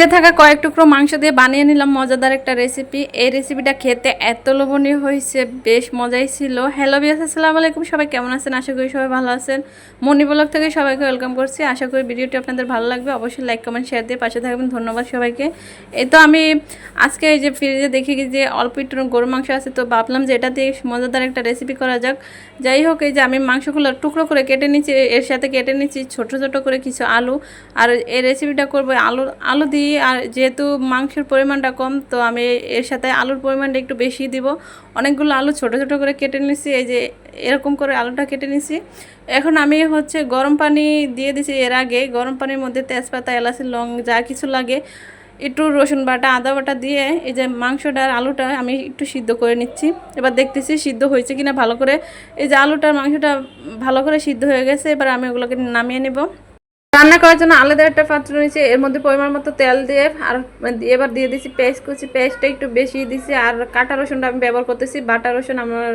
ফ্রিজে থাকা কয়েক টুকরো মাংস দিয়ে বানিয়ে নিলাম। মজাদার একটা রেসিপি এই রেসিপিটা খেতে এত লোভনীয় হয়েছে, বেশ মজাই ছিল। হ্যালো বিয়াস আসসালামু আলাইকুম। সবাই কেমন আছেন? আশা করি সবাই ভালো আছেন। মনি ব্লগ থেকে সবাইকে ওয়েলকাম করছি। আশা করি ভিডিওটি আপনাদের ভালো লাগবে। অবশ্যই লাইক কমেন্ট শেয়ার দিয়ে পাশে থাকবেন। ধন্যবাদ সবাইকে। এই তো আমি আজকে এই যে ফ্রিজে দেখি যে অল্প একটু গরু মাংস আছে, তো ভাবলাম যে এটা দিয়ে মজাদার একটা রেসিপি করা যাক। যাই হোক, এই যে আমি মাংসগুলো টুকরো করে কেটে নিচ্ছি, এর সাথে কেটে নিচ্ছি ছোট ছোট করে কিছু আলু। আর এই রেসিপিটা করব আলু আলু দিয়ে আর যেহেতু মাংসের পরিমাণটা কম, তো আমি এর সাথে আলুর পরিমাণটা একটু বেশি দিব। অনেকগুলো আলু ছোট ছোট করে কেটে নিছি এই যে এরকম করে আলুটা কেটে নিছি এখন আমি হচ্ছে গরম পানি দিয়ে দিছি এর আগে। গরম পানির মধ্যে তেজপাতা, এলাচি, লং, যা কিছু লাগে, একটু রসুন বাটা, আদা বাটা দিয়ে এই যে মাংসটা আর আলুটা আমি একটু সিদ্ধ করে নিচ্ছি। এবার দেখতেছি সিদ্ধ হয়েছে কিনা ভালো করে। এই যে আলুটার মাংসটা ভালো করে সিদ্ধ হয়ে গেছে, এবার আমি ওগুলোকে নামিয়ে নেব। রান্না করার জন্য আলাদা একটা পাত্র নিয়েছি, এর মধ্যে পরিমাণ মতো তেল দিয়ে আর এবার দিয়ে দিছি পেস্ট করছি পেস্টটা একটু বেশি দিছি আর কাটা রসুনটা আমি ব্যবহার করতেছি, বাটা রসুন আমার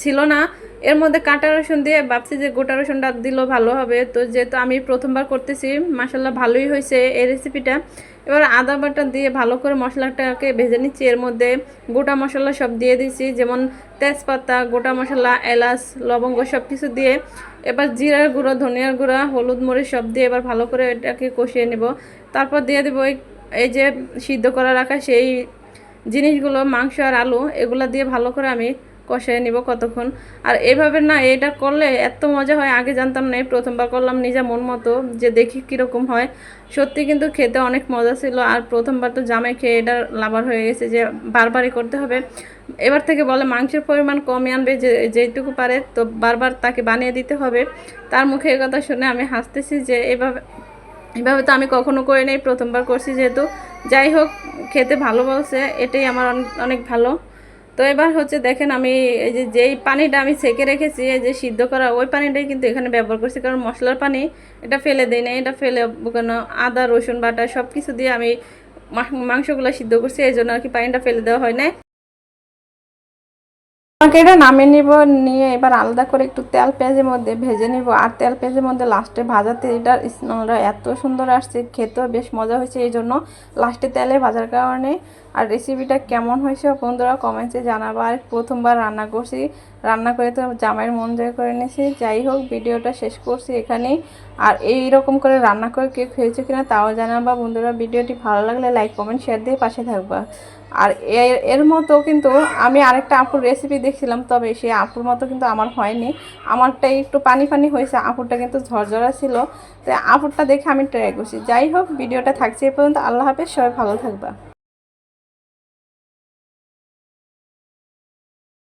ছিল না। এর মধ্যে কাঁটা রসুন দিয়ে ভাবছি যে গোটা রসুনটা দিলেও ভালো হবে। তো যেহেতু আমি প্রথমবার করতেছি মাসাল্লাহ ভালোই হয়েছে এই রেসিপিটা এবার আদা বাটা দিয়ে ভালো করে মশলাটাকে ভেজে নিচ্ছি। এর মধ্যে গোটা মশলা সব দিয়ে দিচ্ছি যেমন তেজপাতা, গোটা মশলা, এলাচ, লবঙ্গ সব কিছু দিয়ে। এবার জিরার গুঁড়ো, ধনিয়ার গুঁড়া, হলুদ মরিচ সব দিয়ে এবার ভালো করে এটাকে কষিয়ে নেব। তারপর দিয়ে দেবো এই যে সিদ্ধ করা রাখা সেই জিনিসগুলো, মাংস আর আলু, এগুলো দিয়ে ভালো করে আমি কষিয়ে নিব কতক্ষণ। আর এভাবে না, এটা করলে এত মজা হয়, আগে জানতাম না প্রথমবার করলাম নিজে মন মতো যে দেখি কীরকম হয়। সত্যি কিন্তু খেতে অনেক মজা ছিল, আর প্রথমবার তো জামাই খেয়ে এটা লাভার হয়ে গেছে যে বারবারই করতে হবে। এবার থেকে বলে মাংসের পরিমাণ কমে আনবে, যে, যেটুকু পারে, তো বারবার তাকে বানিয়ে দিতে হবে। তার মুখে এ কথা শুনে আমি হাসতেছি যে, এভাবে এভাবে তো আমি কখনো করে নেই প্রথমবার করছি যেহেতু। যাই হোক, খেতে ভালো বলছে, এটাই আমার অনেক ভালো। তো এবার হচ্ছে দেখেন আমি এই যে যেই পানিটা আমি সেকে রেখেছি, এই যে সিদ্ধ করা ওই পানিটাই কিন্তু এখানে ব্যবহার করছি। কারণ মশলার পানি এটা ফেলে দেয় না এটা ফেলে কেন আদা, রসুন, বাটা সব কিছু দিয়ে আমি মাংসগুলো সিদ্ধ করছি, এই জন্য আর কি পানিটা ফেলে দেওয়া হয় না আমাকে এটা নামিয়ে নিব, নিয়ে এবার আলাদা করে একটু তেল পেঁয়াজের মধ্যে ভেজে নিব। আর তেল পেঁয়াজের মধ্যে লাস্টে ভাজাতে এটার স্মেলটা এত সুন্দর আসছে, খেতেও বেশ মজা হয়েছে, এই জন্য লাস্টে তেলে ভাজার কারণে আর রেসিপিটা কেমন হয়েছে বন্ধুরা কমেন্টসে জানাব। আর প্রথমবার রান্না করছি, রান্না করে তো জামাইয়ের মন জয় করে নিয়েছি। যাই হোক, ভিডিওটা শেষ করছি এখানেই। আর এই রকম করে রান্না করে কে খেয়েছে কিনা তাও জানাবা। বন্ধুরা, ভিডিওটি ভালো লাগলে লাইক কমেন্ট শেয়ার দিয়ে পাশে থাকবা। আর এর এর মতো কিন্তু আমি আরেকটা আপুর রেসিপি দেখছিলাম, তবে সেই আপুর মতো কিন্তু আমার হয়নি। আমারটাই একটু পানি পানি হয়েছে, আপুরটা কিন্তু ঝরঝরা ছিল। তো আপুরটা দেখে আমি ট্রাই করছি। যাই হোক, ভিডিওটা থাকছে এ পর্যন্ত। আল্লাহ হাফেজ, সবাই ভালো থাকবা।